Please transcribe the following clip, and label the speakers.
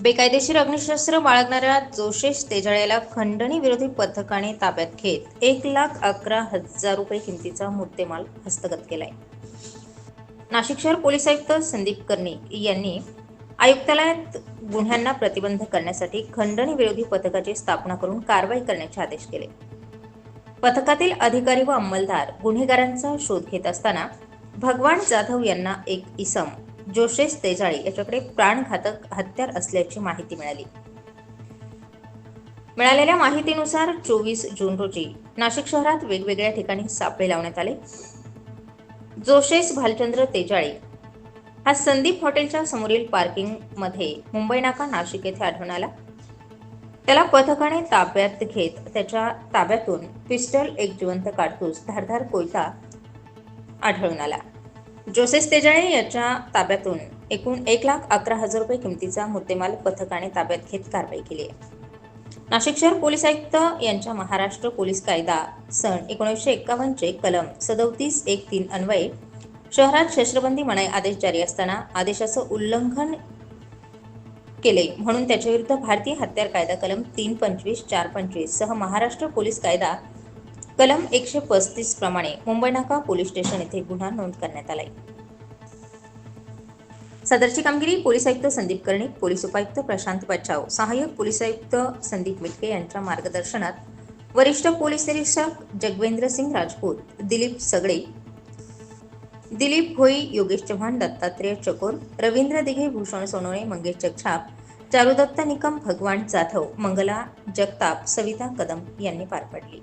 Speaker 1: बेकायदेशीर अग्निशस्त्र बाळगणाऱ्या जोशेश तेजाळ्याला खंडणी विरोधी पथकाने ताब्यात घेत एक लाख अकरा हजार रुपये किमतीचा मुद्देमाल हस्तगत केलाय. नाशिक शहर पोलीस आयुक्त संदीप कर्णिक यांनी आयुक्तालयात गुन्ह्यांना प्रतिबंध करण्यासाठी खंडणी विरोधी पथकाची स्थापना करून कारवाई करण्याचे आदेश केले. पथकातील अधिकारी व अंमलदार गुन्हेगारांचा शोध घेत असताना भगवान जाधव यांना एक इसम जोशेश तेजाळे याच्याकडे प्राणघातक हत्यार असल्याची माहिती मिळाली. मिळालेल्या माहितीनुसार चोवीस जून रोजी नाशिक शहरात वेगवेगळ्या ठिकाणी सापळे लावण्यात आले. जोशेस भालचंद्र तेजाळे हा संदीप हॉटेलच्या समोरील पार्किंगमध्ये मुंबई नाका नाशिक येथे आढळून आला. त्याला पथकाने ताब्यात घेत त्याच्या ताब्यातून पिस्टल एक जिवंत काडतूस धारधार कोयता आढळून आला. जोसेस तेजाळे याच्या ताब्यातून एकूण एक लाख अकरा हजार रुपये किमतीचा मुद्देमाल पथकाने ताब्यात घेत कारवाई केली आहे. नाशिक शहर पोलीस आयुक्त यांच्या महाराष्ट्र पोलीस कायदा सन एकोणीसशे एक्कावन्नचे कलम सदोतीस एक तीन अन्वये शहरात शस्त्रबंदी मनाई आदेश जारी असताना आदेशाचं उल्लंघन केले म्हणून त्याच्याविरुद्ध भारतीय हत्यार कायदा कलम तीन पंचवीस चार पंचवीस सह महाराष्ट्र पोलीस कायदा कलम एकशे पस्तीस प्रमाणे मुंबई नाका पोलीस स्टेशन येथे गुन्हा नोंद करण्यात आलाय. सदरची कामगिरी पोलीस आयुक्त संदीप कर्णिक पोलीस उपायुक्त प्रशांत बच्चाव सहाय्यक पोलीस आयुक्त संदीप मिटके यांच्या मार्गदर्शनात वरिष्ठ पोलीस निरीक्षक जगवेंद्र सिंग राजपूत दिलीप सगळे दिलीप भोई योगेश चव्हाण दत्तात्रेय चकोर रवींद्र दिघे भूषण सोनवणे मंगेश जगछाप चारुदत्त निकम भगवान जाधव मंगला जगताप सविता कदम यांनी पार पडली.